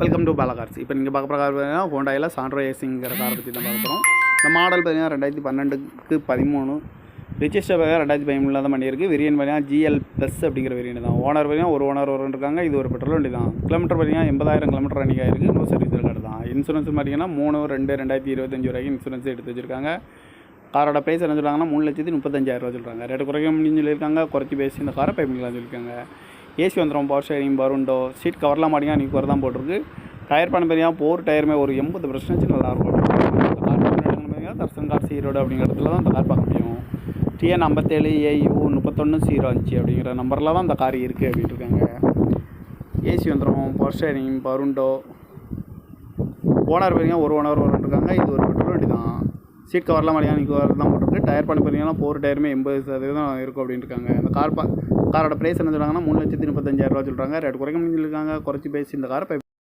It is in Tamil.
வெல்கம் டு பாலா கார்ஸ் இப்போ நீங்கள் பார்க்க போகிற கார் பார்த்தீங்கன்னா ஹோண்டாயில் சாண்ட்ரோ ஏசிங்கிற காரை பற்றி தான் பார்க்க போகிறோம் இந்த மாடல் பார்த்தீங்கன்னா ரெண்டாயிரத்தி பன்னெண்டுக்கு பதிமூணு. ரிஜிஸ்டர் பார்த்தீங்கன்னா ரெண்டாயிரத்தி பதிமூணில் தான் பண்ணியிருக்கு. வெரியன் பார்த்தீங்கன்னா ஜிஎல் ப்ளஸ் அப்படிங்கிற வெரியன் தான். ஓனர் பார்த்தீங்கன்னா ஒரு ஓனர் ஒரு இருக்காங்க. இது ஒரு பெட்ரோல் வண்டி தான். கிலோமீட்டர் பார்த்தீங்கன்னா எண்பதாயிரம் கிலோமீட்டர் ரன்னிங் ஆயிருக்கு. நோ சர்வீஸ் கார்டு தான். இன்சூரன்ஸ் பார்த்தீங்கன்னா மூணு ரெண்டு ரெண்டாயிரத்தி இருபத்தஞ்சு வரைக்கும் இன்சூரன்ஸ் எடுத்து வச்சிருக்காங்க. காரோட ப்ரைஸ் என்ன சொல்கிறாங்கன்னா மூணு லட்சத்தி முப்பத்தஞ்சாயிரம் ரூபா சொல்கிறாங்க ரேட்டு குறைக்க முடியும்னு சொல்லியிருக்காங்க. குறைச்சி பேசி இந்த காரை பைப்பிங்கலாம் சொல்லியிருக்காங்க. ஏசி வந்துடும் பவர் ஷேரிங் பருண்டோ சீட் கவர்லாம் மாட்டிங்க நீ குறை தான் போட்டிருக்கு. டயர் பண்ண பெரியா போர் டயருமே ஒரு எண்பது பர்சன்டேஜ் நல்லாயிருக்கும் இந்த கார் பார்த்தீங்கன்னா தர்சன் கார் சீரோடு அப்படிங்கிற இடத்துல தான் இந்த கார் பார்க்க முடியும். டிஎன் ஐம்பத்தேழு ஏயு முப்பத்தொன்று சீரோ அஞ்சு அப்படிங்கிற நம்பரில் தான் இந்த கார் இருக்குது அப்படின்ட்டு இருக்காங்க. ஏசி வந்துடும் பவர் ஷேரிங் பருண்டோ ஓனர் பார்த்தீங்கன்னா ஒரு ஓனர் ஒரு இருக்காங்க. இது ஒரு சீட் கவர்லாம் மணியாக நீ கவர் தான் போட்டிருக்கு. டயர் பண்ணி பார்த்தீங்கன்னா போர் டயருமே எண்பது சதவீதம் இருக்கும் அப்படின்னு இருக்காங்க இந்த கார் பா காரோட ப்ரைஸ் என்ன சொல்கிறாங்கன்னா மூணு லட்சத்தி முப்பத்தஞ்சாயிரரூவா சொல்கிறாங்க ரேட் குறைக்க முடிஞ்சிருக்காங்க. குறைச்சி பேசி இந்த காரை